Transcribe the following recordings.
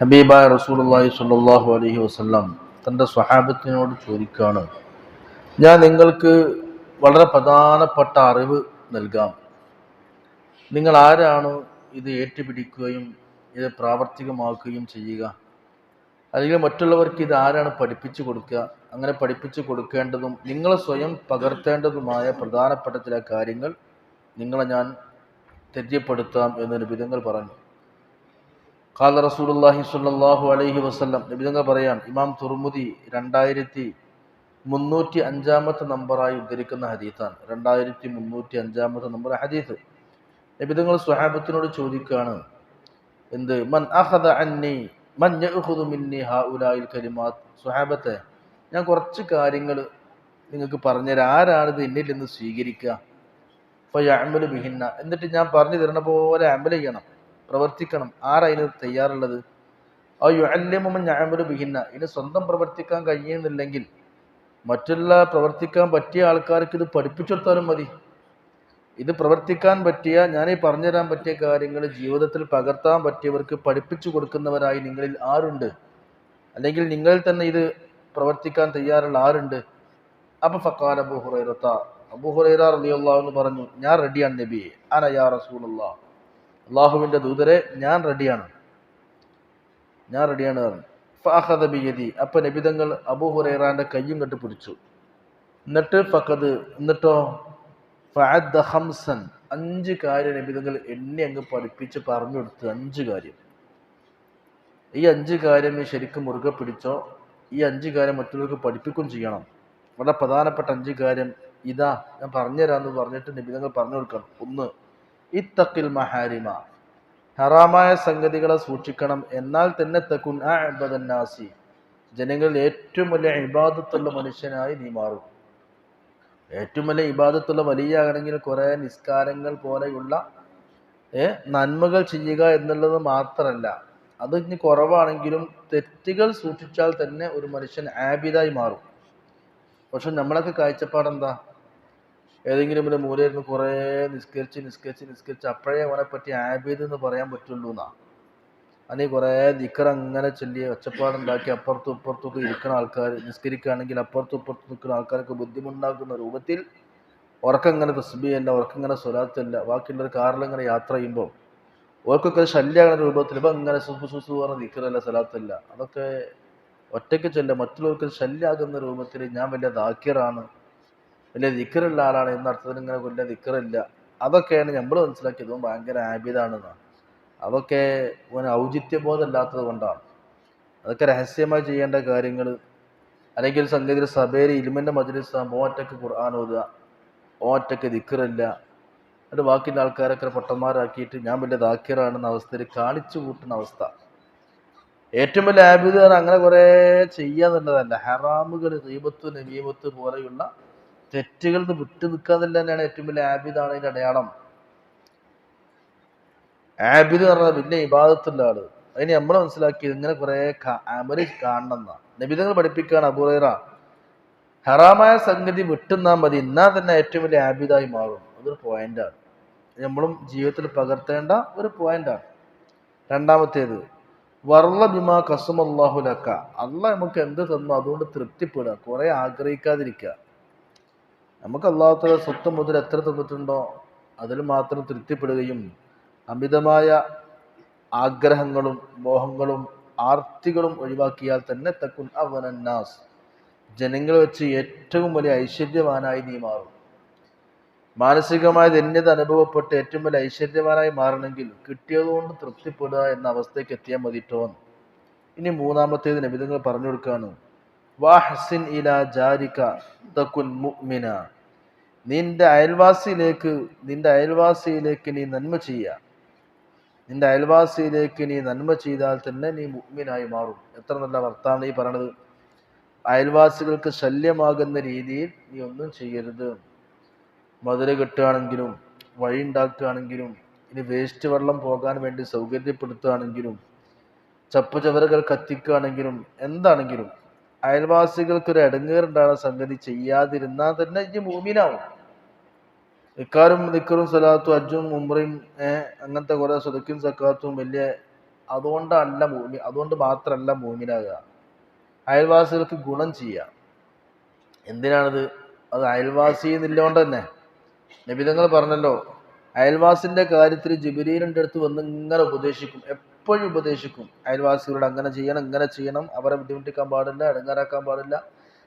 ഹബീബായ റസൂലുള്ളാഹി സ്വല്ലല്ലാഹു അലൈഹി വസല്ലം തന്റെ സ്വഹാബത്തിനോട് ചോദിക്കുകയാണ് ഞാൻ നിങ്ങൾക്ക് വളരെ പ്രധാനപ്പെട്ട അറിവ് നൽകാം. നിങ്ങൾ ആരാണ് ഇത് ഏറ്റുപിടിക്കുകയും ഇത് പ്രാവർത്തികമാക്കുകയും ചെയ്യുക? അല്ലെങ്കിൽ മറ്റുള്ളവർക്ക് ഇത് ആരാണ് പഠിപ്പിച്ചു കൊടുക്കുക? അങ്ങനെ പഠിപ്പിച്ചു കൊടുക്കേണ്ടതും നിങ്ങളെ സ്വയം പകർത്തേണ്ടതുമായ പ്രധാനപ്പെട്ട ചില കാര്യങ്ങൾ നിങ്ങളെ ഞാൻ തെര്യപ്പെടുത്താം എന്നൊരു വിധങ്ങൾ പറഞ്ഞു. കാല റസൂലുല്ലാഹി സ്വല്ലല്ലാഹു അലൈഹി വസല്ലം. നിബിധങ്ങൾ പറയാൻ ഇമാം തുർമുദി രണ്ടായിരത്തി മുന്നൂറ്റി അഞ്ചാമത്തെ നമ്പറായി ഉദ്ധരിക്കുന്ന ഹദീത്താണ് രണ്ടായിരത്തി മുന്നൂറ്റി അഞ്ചാമത്തെ നമ്പർ ഹദീത്ത് നബിധങ്ങൾ സ്വഹാബത്തിനോട് ചോദിക്കുകയാണ് എന്ത്? മൻ അഖദ അന്നി മൻ മിന്നി ഉലായിൽ കലിമാത്ത്. സ്വഹാബത്തെ ഞാൻ കുറച്ച് കാര്യങ്ങൾ നിങ്ങൾക്ക് പറഞ്ഞുതരാം. ആരാണ് ഇത് എന്നിൽ നിന്ന് സ്വീകരിക്കുക? ഫയഅമലു ബിഹിന്ന. എന്നിട്ട് ഞാൻ പറഞ്ഞു തരണ പോലെ അമൽ ചെയ്യണം. പ്രവർത്തിക്കണം. ആരായിന് തയ്യാറുള്ളത്? ആ യുഅല്ലിമുമൻ ഞാമൊരു ബിഹിന്ന. ഇനി സ്വന്തം പ്രവർത്തിക്കാൻ കഴിയുന്നില്ലെങ്കിൽ മറ്റുള്ള പ്രവർത്തിക്കാൻ പറ്റിയ ആൾക്കാർക്ക് ഇത് പഠിപ്പിച്ചു കൊടുത്താലും മതി. ഇത് പ്രവർത്തിക്കാൻ പറ്റിയ ഞാൻ ഈ പറഞ്ഞുതരാൻ പറ്റിയ കാര്യങ്ങൾ ജീവിതത്തിൽ പകർത്താൻ പറ്റിയവർക്ക് പഠിപ്പിച്ചു കൊടുക്കുന്നവരായി നിങ്ങളിൽ ആരുണ്ട്? അല്ലെങ്കിൽ നിങ്ങളിൽ തന്നെ ഇത് പ്രവർത്തിക്കാൻ തയ്യാറുള്ള ആരുണ്ട്? അപ്പൊ ഫക്കാൽ അബു ഹുറൈറത്ത അബു ഹുറൈറ റളിയല്ലാഹു എന്ന് പറഞ്ഞു ഞാൻ റെഡിയാണ് നബി അനയാ റസൂലുള്ള. അള്ളാഹുവിന്റെ ദൂതരെ ഞാൻ റെഡിയാണ്. ഞാൻ റെഡിയാണ് പറഞ്ഞു. ഫഅഖദ ബിയതി അപ്പൊ നബിതങ്ങൾ അബു ഹുറൈറാന്റെ കയ്യും കെട്ടി പിടിച്ചു. എന്നിട്ട് ഫഖദ് എന്നിട്ടോ? ഫഅദ്ദ ഹംസൻ അഞ്ച് കാര്യം നബിതങ്ങൾ എന്നെ അങ്ങ് പഠിപ്പിച്ച് പറഞ്ഞു കൊടുത്തു. അഞ്ച് കാര്യം. ഈ അഞ്ച് കാര്യം നീ ശരിക്കും മുറുകെ പിടിച്ചോ? ഈ അഞ്ച് കാര്യം മറ്റുള്ളവർക്ക് പഠിപ്പിക്കുകയും ചെയ്യണം. വളരെ പ്രധാനപ്പെട്ട അഞ്ച് കാര്യം ഇതാ. ഞാൻ പറഞ്ഞുതരാന്ന് പറഞ്ഞിട്ട് നിബിധങ്ങൾ പറഞ്ഞു കൊടുക്കണം. ഒന്ന് ഇത്തക്കിൽ മഹാരിമ. ഹറാമായ സംഗതികളെ സൂക്ഷിക്കണം. എന്നാൽ തന്നെ തക്കുൻ നാസി ജനങ്ങൾ ഏറ്റവും വലിയ ഇബാദത്തുള്ള മനുഷ്യനായി നീ മാറും. ഏറ്റവും വലിയ ഇബാദത്തുള്ള വലിയ ആണെങ്കിൽ കുറേ നിസ്കാരങ്ങൾ പോലെയുള്ള നന്മകൾ ചെയ്യുക എന്നുള്ളത് മാത്രമല്ല. അത് ഇനി കുറവാണെങ്കിലും തെറ്റുകൾ സൂക്ഷിച്ചാൽ തന്നെ ഒരു മനുഷ്യൻ ആബിദായി മാറും. പക്ഷെ നമ്മളൊക്കെ കാഴ്ചപ്പാടെന്താ? ഏതെങ്കിലും ഒരു മൂലയിരുന്ന് കുറേ നിസ്കരിച്ച് നിസ്കരിച്ച് നിസ്കരിച്ച് അപ്പോഴേ അവനെ പറ്റി ആബിദ് എന്ന് പറയാൻ പറ്റുള്ളൂ എന്നാ. അനി കുറേ ദിക്കർ അങ്ങനെ ചൊല്ലി ഒച്ചപ്പാടുണ്ടാക്കി അപ്പുറത്തും ഇപ്പുറത്തും ഒക്കെ ഇരിക്കുന്ന ആൾക്കാർ നിസ്കരിക്കുകയാണെങ്കിൽ അപ്പുറത്തും ഇപ്പുറത്തും നിൽക്കുന്ന ആൾക്കാർക്ക് ബുദ്ധിമുട്ടുണ്ടാക്കുന്ന രൂപത്തിൽ ഉറക്കങ്ങനെ തസ്ബിയല്ല ഉറക്കങ്ങനെ സ്വലാത്തല്ല ബാക്കിയുള്ളവർ കാറിലിങ്ങനെ യാത്ര ചെയ്യുമ്പോൾ ഓർക്കൊക്കെ ശല്യമാകുന്ന രൂപത്തിൽ ഇപ്പം ഇങ്ങനെ സുസു സുസു പറഞ്ഞ സ്വലാത്തല്ല അതൊക്കെ ഒറ്റയ്ക്ക് ചൊല്ല മറ്റുള്ളവർക്ക് ശല്യമാകുന്ന രൂപത്തിൽ ഞാൻ വലിയ ദാക്കിറാണ് വലിയ ദിക്കറുള്ള ആളാണ്. എന്ന അർത്ഥത്തിൽ ഇങ്ങനെ വലിയ ദിക്കറില്ല. അതൊക്കെയാണ് നമ്മൾ മനസ്സിലാക്കിയത്. ഭയങ്കര ആബിദാണെന്നാണ് അതൊക്കെ ഓന് ഔചിത്യബോധമില്ലാത്തത് കൊണ്ടാണ്. അതൊക്കെ രഹസ്യമായി ചെയ്യേണ്ട കാര്യങ്ങൾ അല്ലെങ്കിൽ സംഗീത സഭയിൽ ഇലുമിന്റെ മജ്ലിസ് ഓറ്റക്ക് ഖുർആൻ ഓതുക ഓറ്റക്ക് ദിക്കറില്ല. എന്നിട്ട് ബാക്കിയുള്ള ആൾക്കാരൊക്കെ പൊട്ടന്മാരാക്കിയിട്ട് ഞാൻ വലിയ ദാക്കിറാണെന്ന അവസ്ഥയിൽ കാണിച്ചു കൂട്ടുന്ന അവസ്ഥ. ഏറ്റവും വലിയ ആബിദ് അങ്ങനെ കുറേ ചെയ്യാന്നുള്ളതല്ല. ഹറാമുകൾ ദീപത്ത് നബീമത്ത് പോലെയുള്ള തെറ്റുകൾ വിട്ടു നിൽക്കാന്നില്ല തന്നെയാണ് ഏറ്റവും വലിയ ആബിദാണ് അതിന്റെ അടയാളം. ആബിദ് എന്ന് പറഞ്ഞാൽ വലിയ ഇബാദത്തുള്ള ആൾ. അതിന് നമ്മൾ മനസ്സിലാക്കിയത് ഇങ്ങനെ കുറെ അമൽ കാണണം എന്നാ നബിതങ്ങൾ പഠിപ്പിക്കുകയാണ് അബുറൈറ ഹറാമായ സംഗതി വിട്ടുന്നാൽ മതി. എന്നാൽ തന്നെ ഏറ്റവും വലിയ ആബിദായി മാറും. അതൊരു പോയിന്റാണ് നമ്മളും ജീവിതത്തിൽ പകർത്തേണ്ട ഒരു പോയിന്റാണ് രണ്ടാമത്തേത് വർള്ള ബിമാ കസുമല്ലാഹു ലക്ക അല്ല നമുക്ക് എന്ത് തന്നു? അതുകൊണ്ട് തൃപ്തിപ്പെടുക. കുറെ ആഗ്രഹിക്കാതിരിക്കുക. നമുക്ക് അള്ളാഹുത്തല സ്വത്ത് മുതൽ എത്ര തന്നിട്ടുണ്ടോ അതിൽ മാത്രം തൃപ്തിപ്പെടുകയും അമിതമായ ആഗ്രഹങ്ങളും മോഹങ്ങളും ആർത്തികളും ഒഴിവാക്കിയാൽ തന്നെ തക്കുൻ അവനന്നാസ് ജനങ്ങൾ വെച്ച് ഏറ്റവും വലിയ ഐശ്വര്യവാനായി നീ മാറും. മാനസികമായ ധന്യത അനുഭവപ്പെട്ട് ഏറ്റവും വലിയ ഐശ്വര്യവാനായി മാറണമെങ്കിൽ കിട്ടിയതുകൊണ്ട് തൃപ്തിപ്പെടുക എന്ന അവസ്ഥയ്ക്ക് എത്തിയാൽ മതിട്ടോ ഇനി മൂന്നാമത്തേത് നബിതങ്ങൾ പറഞ്ഞു കൊടുക്കാണ് വാഹസിൻ ഇല ജാരിക തക്കുൻ മുഅ്മിന. നിന്റെ അയൽവാസിയിലേക്ക് നിന്റെ അയൽവാസിയിലേക്ക് നീ നന്മ ചെയ്യുക. നിന്റെ അയൽവാസിയിലേക്ക് നീ നന്മ ചെയ്താൽ തന്നെ നീ മുഗ്മിനായി മാറും. എത്ര നല്ല വർത്താണ് ഈ പറയണത്. അയൽവാസികൾക്ക് ശല്യമാകുന്ന രീതിയിൽ നീ ഒന്നും ചെയ്യരുത്. മധുര കെട്ടുകയാണെങ്കിലും വഴി ഉണ്ടാക്കുകയാണെങ്കിലും ഇനി വേസ്റ്റ് വെള്ളം പോകാൻ വേണ്ടി സൗകര്യപ്പെടുത്തുകയാണെങ്കിലും ചപ്പ് ചവറുകൾ കത്തിക്കുകയാണെങ്കിലും എന്താണെങ്കിലും അയൽവാസികൾക്ക് ഒരു ഇടങ്ങേറുണ്ടാകുന്ന സംഗതി ചെയ്യാതിരുന്നാൽ തന്നെ ഇനി മൂമിനാവും ഇക്കാരും നിക്കറും സലാത്തും അജ്ജും ഉംറയും അങ്ങനത്തെ കുറെ സ്വതക്കും സക്കാത്തും വലിയ അതുകൊണ്ടല്ല ഭൂമി അതുകൊണ്ട് മാത്രമല്ല മൂമിനാകുക അയൽവാസികൾക്ക് ഗുണം ചെയ്യുക എന്തിനാണിത്? അത് അയൽവാസി എന്നില്ലോണ്ട് തന്നെ. നബിതങ്ങൾ പറഞ്ഞല്ലോ അയൽവാസിന്റെ കാര്യത്തിൽ ജിബിരീലിന്റെ അടുത്ത് വന്ന് ഇങ്ങനെ ഉപദേശിക്കും എപ്പോഴും ഉപദേശിക്കും. അയൽവാസികളോട് അങ്ങനെ ചെയ്യണം ഇങ്ങനെ ചെയ്യണം അവരെ ബുദ്ധിമുട്ടിക്കാൻ പാടില്ല ഇടങ്ങാറാക്കാൻ പാടില്ല.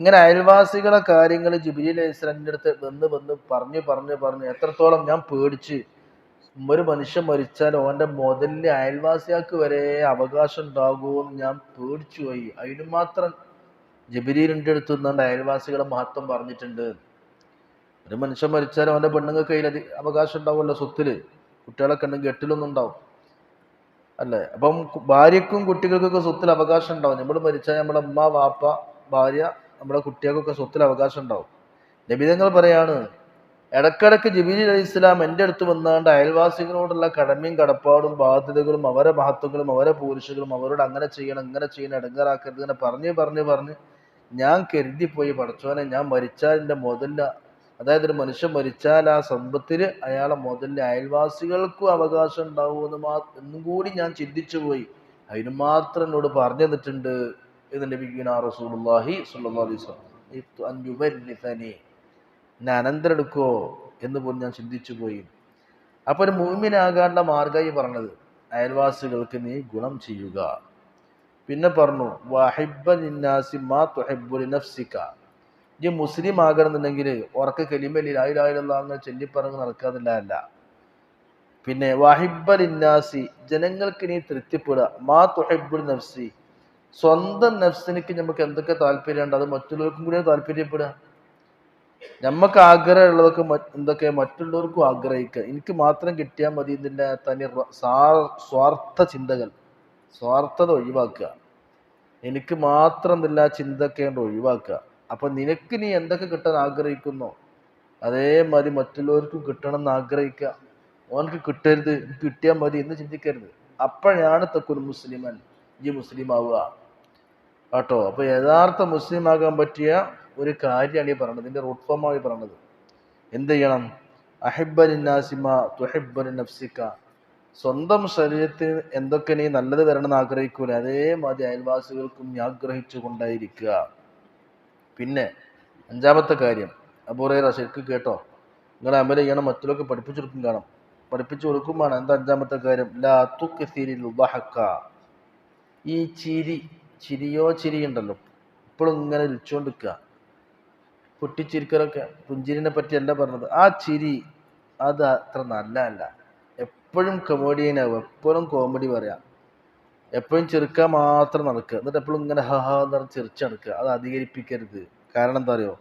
ഇങ്ങനെ അയൽവാസികളെ കാര്യങ്ങൾ ജിബിലി അലൈഹി അടുത്ത് വന്ന് വന്ന് പറഞ്ഞ് പറഞ്ഞ് പറഞ്ഞ് എത്രത്തോളം ഞാൻ പേടിച്ച്. ഒരു മനുഷ്യൻ മരിച്ചാൽ ഓന്റെ മുതലിന് അയൽവാസിയാക്ക് വരെ അവകാശം ഉണ്ടാകുമെന്ന് ഞാൻ പേടിച്ചു പോയി. അതിനു മാത്രം ജബിലീലിന്റെ അടുത്ത് നിന്നുകൊണ്ട് അയൽവാസികളെ മഹത്വം പറഞ്ഞിട്ടുണ്ട്. ഒരു മനുഷ്യൻ മരിച്ചാൽ ഓന്റെ പെണ്ണുങ്ങൾക്ക് കയ്യിൽ അവകാശം ഉണ്ടാവുമല്ലോ സ്വത്തിൽ. കുട്ടികളൊക്കെ ഉണ്ടെങ്കിൽ എട്ടിലൊന്നും ഉണ്ടാവും. അല്ലേ? അപ്പം ഭാര്യക്കും കുട്ടികൾക്കൊക്കെ സ്വത്തിൽ അവകാശം ഉണ്ടാവും. നമ്മൾ മരിച്ചാൽ നമ്മുടെ ഉമ്മ വാപ്പ ഭാര്യ നമ്മുടെ കുട്ടികൾക്കൊക്കെ സ്വത്തിൽ അവകാശം ഉണ്ടാവും. നബിതങ്ങൾ പറയാണ് ഇടക്കിടക്ക് ജബീൽ അലി ഇസ്ലാം എന്റെ അടുത്ത് വന്നാണ്ട് അയൽവാസികളോടുള്ള കടമയും കടപ്പാടും ബാധ്യതകളും അവരെ മഹത്വങ്ങളും അവരെ പൂരുഷകളും അവരോട് അങ്ങനെ ചെയ്യണം ഇങ്ങനെ ചെയ്യണം ഇടങ്ങാറാക്കരുത് ഇങ്ങനെ പറഞ്ഞ് പറഞ്ഞ് പറഞ്ഞ് ഞാൻ കരുതിപ്പോയി പഠിച്ചോനെ ഞാൻ മരിച്ചാൽ എന്റെ മുതല അതായത് ഒരു മനുഷ്യൻ മരിച്ചാൽ ആ സമ്പത്തിൽ അയാളെ മുതലിൽ അയൽവാസികൾക്കും അവകാശം ഉണ്ടാവുമെന്ന് മാ എന്നും കൂടി ഞാൻ ചിന്തിച്ചു പോയി അതിന് മാത്രം എന്നോട് പറഞ്ഞു തന്നിട്ടുണ്ട് എന്ന് നബിഗുന അലൈഹി വസല്ലം. അൻയുബരിസനി എന്നെ പോലും ഞാൻ ചിന്തിച്ചു പോയി. അപ്പോൾ ഒരു മൂമിനാകാനുള്ള മാർഗമായി പറഞ്ഞത് അയൽവാസികൾക്ക് നീ ഗുണം ചെയ്യുക. പിന്നെ പറഞ്ഞു ലിന്നാസി മാ ലിനഫ്സിക. ഈ മുസ്ലിം ആകണമെന്നുണ്ടെങ്കിൽ ഉറക്ക കലിമലി ആയിരം അങ്ങനെ ചൊല്ലിപ്പറങ്ങ് നടക്കാതില്ല പിന്നെ വാഹിബ ലിന്നാസി. ജനങ്ങൾക്ക് നീ തൃപ്തിപ്പെടുക. മാ തുഹബുൽ നഫ്സി സ്വന്തം നഫ്സിനിക്ക് നമുക്ക് എന്തൊക്കെ താല്പര്യമുണ്ട് അത് മറ്റുള്ളവർക്കും കൂടി താല്പര്യപ്പെടുക. നമുക്ക് ആഗ്രഹമുള്ളതൊക്കെ എന്തൊക്കെ മറ്റുള്ളവർക്കും ആഗ്രഹിക്കുക. എനിക്ക് മാത്രം കിട്ടിയാൽ മതി ഇതിന്റെ തനി സ്വാർത്ഥ ചിന്തകൾ. സ്വാർത്ഥത ഒഴിവാക്കുക. എനിക്ക് മാത്രം ഇല്ല ചിന്തയൊക്കെ കൊണ്ട് ഒഴിവാക്കുക. അപ്പൊ നിനക്ക് നീ എന്തൊക്കെ കിട്ടാൻ ആഗ്രഹിക്കുന്നു? അതേമാതിരി മറ്റുള്ളവർക്കും കിട്ടണം എന്ന് ആഗ്രഹിക്കുക. ഓനക്ക് കിട്ടരുത്. കിട്ടിയാൽ മതി എന്ന് ചിന്തിക്കരുത്. അപ്പോഴാണ് തക്കുൽ മുസ്ലിമൻ ഈ മുസ്ലിം ആവുക കേട്ടോ. അപ്പോൾ യഥാർത്ഥ മുസ്ലിം ആകാൻ പറ്റിയ ഒരു കാര്യമാണ് ഈ പറഞ്ഞത്. ഇതിന്റെ റൂട്ട് ഈ പറഞ്ഞത്. എന്ത് ചെയ്യണം? അഹിബലിനാസിമ തുഹിബലി നഫ്സിക്ക സ്വന്തം ശരീരത്തിൽ എന്തൊക്കെ നീ നല്ലത് വരണമെന്ന് ആഗ്രഹിക്കൂല? അതേമാതിരി അയൽവാസികൾക്കും നീ ആഗ്രഹിച്ചു കൊണ്ടായിരിക്കുക. പിന്നെ അഞ്ചാമത്തെ കാര്യം. അബൂറേറ ശരിക്കും കേട്ടോ. നിങ്ങൾ അമല ചെയ്യണം മറ്റുള്ളവർക്ക് പഠിപ്പിച്ചു കൊടുക്കും കാണാം. പഠിപ്പിച്ചു കൊടുക്കുമ്പോൾ എന്താ അഞ്ചാമത്തെ കാര്യം? ലാ ഉദഹക്ക ഈ ചിരി ചിരിയോ ചിരിയുണ്ടല്ലോ. ഇപ്പോഴും ഇങ്ങനെ വിളിച്ചുകൊണ്ടിരിക്കുക പൊട്ടിച്ചിരിക്കലൊക്കെ. പുഞ്ചിരിനെ പറ്റിയല്ല പറഞ്ഞത്. ആ ചിരി അത് അത്ര നല്ലതല്ല. എപ്പോഴും കൊമേഡിയനാവും എപ്പോഴും കോമഡി പറയാം. എപ്പോഴും ചെറുക്കാൻ മാത്രം നടക്കുക. എന്നിട്ട് എപ്പോഴും ഇങ്ങനെ ഹഹ എന്ന് പറഞ്ഞ് ചെറിച്ച് നടക്കുക. അത് അധികരിപ്പിക്കരുത്. കാരണം എന്താ അറിയോ?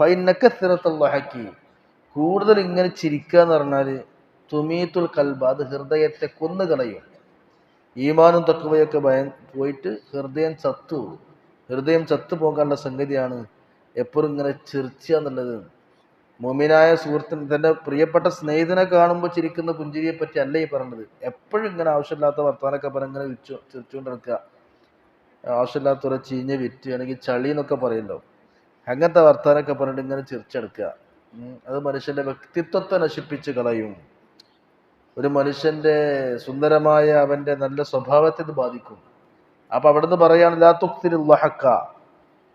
ഫൈനൊക്കെ സ്ഥിരത്തുള്ള ഹക്കി. കൂടുതൽ ഇങ്ങനെ ചിരിക്കുക എന്ന് പറഞ്ഞാൽ തുമീത്തുൽ കൽബ അത് ഹൃദയത്തെ കൊന്നുകളയും. ഈമാനും തക്കുവയൊക്കെ ഭയം പോയിട്ട് ഹൃദയം ചത്തു. ഹൃദയം ചത്തു പോകാനുള്ള സംഗതിയാണ് എപ്പോഴും ഇങ്ങനെ ചിരിച്ചുക എന്നുള്ളത്. മൊമിനായ സുഹൃത്തിന് തന്റെ പ്രിയപ്പെട്ട സ്നേഹിതനെ കാണുമ്പോൾ ചിരിക്കുന്ന പുഞ്ചിരിയെ പറ്റി അല്ല ഈ പറഞ്ഞത് എപ്പോഴും ഇങ്ങനെ ആവശ്യമില്ലാത്ത വർത്തമാനമൊക്കെ പറഞ്ഞ് ഇങ്ങനെ വിച്ചു ചിരിച്ചുകൊണ്ട് നടക്കുക ആവശ്യമില്ലാത്തവരെ ചീഞ്ഞ വിറ്റ് അല്ലെങ്കിൽ ചളി എന്നൊക്കെ പറയല്ലോ. അങ്ങനത്തെ വർത്തമാനമൊക്കെ പറഞ്ഞിട്ട് ഇങ്ങനെ ചിരിച്ചെടുക്കുക അത് മനുഷ്യന്റെ വ്യക്തിത്വത്തെ നശിപ്പിച്ച് കളയും. ഒരു മനുഷ്യന്റെ സുന്ദരമായ അവന്റെ നല്ല സ്വഭാവത്തെ ഇത് ബാധിക്കും. അപ്പൊ അവിടുന്ന് പറയാണ് ലാ തുക്തിരുഹക്ക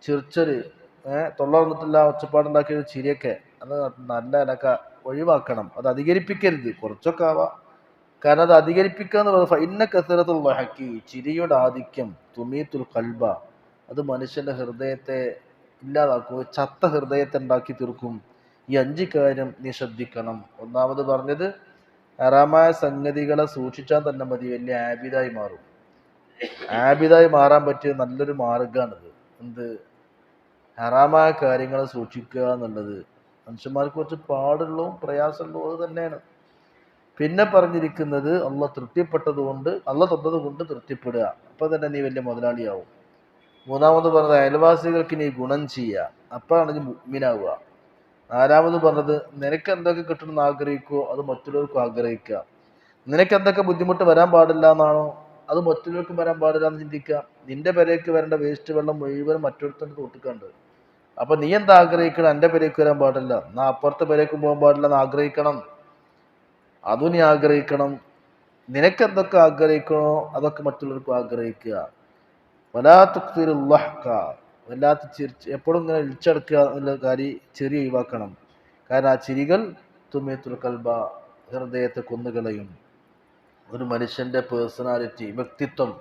ചിർച്ചര് ഏഹ് തൊള്ളർന്നിട്ടില്ല ഒച്ചപ്പാടുണ്ടാക്കിയ ചിരിയൊക്കെ. അത് നല്ല അലക്ക ഒഴിവാക്കണം. അത് അധികരിപ്പിക്കരുത്. കുറച്ചൊക്കെ ആവാം. കാരണം അത് അധികരിപ്പിക്കുക എന്ന് പറയുന്നത് ഇന്ന കസരത്തുള്ള ഹക്കി ചിരിയുടെ ആധിക്യം തുമീത്തുൽ കൽബ അത് മനുഷ്യന്റെ ഹൃദയത്തെ ഇല്ലാതാക്കും. ചത്ത ഹൃദയത്തെ ഉണ്ടാക്കി തീർക്കും. ഈ അഞ്ച് കാര്യം നീ ശ്രദ്ധിക്കണം. ഒന്നാമത് പറഞ്ഞത് ഹറാമായ സംഗതികളെ സൂക്ഷിച്ചാൽ തന്നെ മതി വലിയ ആബിദായി മാറും. ആബിദായി മാറാൻ പറ്റിയ നല്ലൊരു മാർഗമാണിത് എന്ത്? ഹറാമായ കാര്യങ്ങളെ സൂക്ഷിക്കുക എന്നുള്ളത്. മനുഷ്യന്മാർക്ക് കുറച്ച് പാടുള്ളതും പ്രയാസമുള്ളതും അത് തന്നെയാണ്. പിന്നെ പറഞ്ഞിരിക്കുന്നത് അല്ല തൃപ്തിപ്പെട്ടത് കൊണ്ട് അല്ല തന്നത് കൊണ്ട് തൃപ്തിപ്പെടുക. അപ്പൊ തന്നെ നീ വലിയ മുതലാളിയാവും. മൂന്നാമത് പറഞ്ഞത് അയൽവാസികൾക്ക് നീ ഗുണം ചെയ്യുക. അപ്പോഴാണ് നീ മുഗ്മിനാവുക. നാലാമത് പറഞ്ഞത് നിനക്ക് എന്തൊക്കെ കിട്ടണമെന്ന് ആഗ്രഹിക്കുമോ അത് മറ്റുള്ളവർക്കും ആഗ്രഹിക്കുക നിനക്ക് എന്തൊക്കെ ബുദ്ധിമുട്ട് വരാൻ പാടില്ല എന്നാണോ അത് മറ്റുള്ളവർക്കും വരാൻ പാടില്ല എന്ന് ചിന്തിക്കുക നിന്റെ പേരേക്ക് വരേണ്ട വേസ്റ്റ് വെള്ളം മുഴുവൻ മറ്റൊരുത്തന്റെ തൊട്ടിക്കണ്ട് അപ്പൊ നീ എന്താ ആഗ്രഹിക്കണം? എന്റെ പേരേക്ക് വരാൻ പാടില്ല. നാ അപ്പുറത്തെ പേരേക്ക് പോകാൻ പാടില്ല എന്ന് ആഗ്രഹിക്കണം. അതും നീ ആഗ്രഹിക്കണം. നിനക്ക് എന്തൊക്കെ ആഗ്രഹിക്കണോ അതൊക്കെ മറ്റുള്ളവർക്കും ആഗ്രഹിക്കുക. വലാത്തുക്തിരുള്ളഹ്ക വല്ലാത്ത ചിരി എപ്പോഴും ഇങ്ങനെ വിളിച്ചടക്കുക എന്നുള്ള കാര്യം ചിരി ഒഴിവാക്കണം. കാരണം ആ ചിരികൾ തുമ്മിയത്തുൽ കൽബ ഹൃദയത്തെ കൊന്നുകളയും. ഒരു മനുഷ്യന്റെ പേഴ്സണാലിറ്റി വ്യക്തിത്വം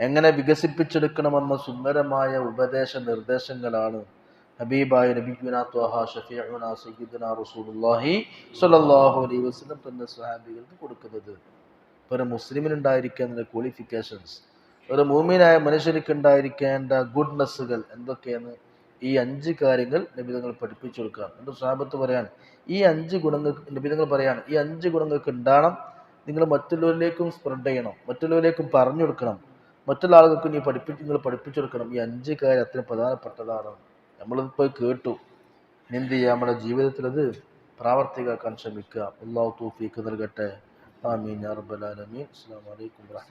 എങ്ങനെ വികസിപ്പിച്ചെടുക്കണമെന്ന സുന്ദരമായ ഉപദേശ നിർദ്ദേശങ്ങളാണ് ഹബീബായ നബിഗുന റസൂലുള്ളാഹി അലൈഹി വസല്ലം തന്റെ സ്വഹാബികൾക്ക് കൊടുക്കുന്നത്. ഒരു മുസ്ലിമിന് ഉണ്ടായിരിക്കേണ്ട ക്വാളിഫിക്കേഷൻസ് ഒരു മൂമിനായ മനുഷ്യർക്ക് ഉണ്ടായിരിക്കേണ്ട ഗുഡ്നെസ്സുകൾ എന്തൊക്കെയെന്ന് ഈ അഞ്ച് കാര്യങ്ങൾ നബിതങ്ങൾ പഠിപ്പിച്ചു കൊടുക്കാം എന്റെ സ്വാപത്ത് പറയാൻ ഈ അഞ്ച് ഗുണങ്ങൾ നബിതങ്ങൾ പറയാണ് ഈ അഞ്ച് ഗുണങ്ങൾക്ക് ഉണ്ടാകണം. നിങ്ങൾ മറ്റുള്ളവരിലേക്കും സ്പ്രെഡ് ചെയ്യണം. മറ്റുള്ളവരിലേക്കും പറഞ്ഞു കൊടുക്കണം. മറ്റുള്ള ആളുകൾക്ക് നീ പഠിപ്പിച്ച് നിങ്ങൾ പഠിപ്പിച്ചു കൊടുക്കണം. ഈ അഞ്ച് കാര്യം അത്ര പ്രധാനപ്പെട്ടതാണ്. നമ്മളിപ്പോൾ കേട്ടു. എന്ത് ചെയ്യുക നമ്മുടെ ജീവിതത്തിൽ അത് പ്രാവർത്തികമാക്കാൻ ശ്രമിക്കുക. അള്ളാഹു തൗഫീഖ് നൽകട്ടെ. ആമീൻ അറബലാലമീൻ അസ്സലാമു അലൈക്കും വറഹ്മത്തുള്ളാഹി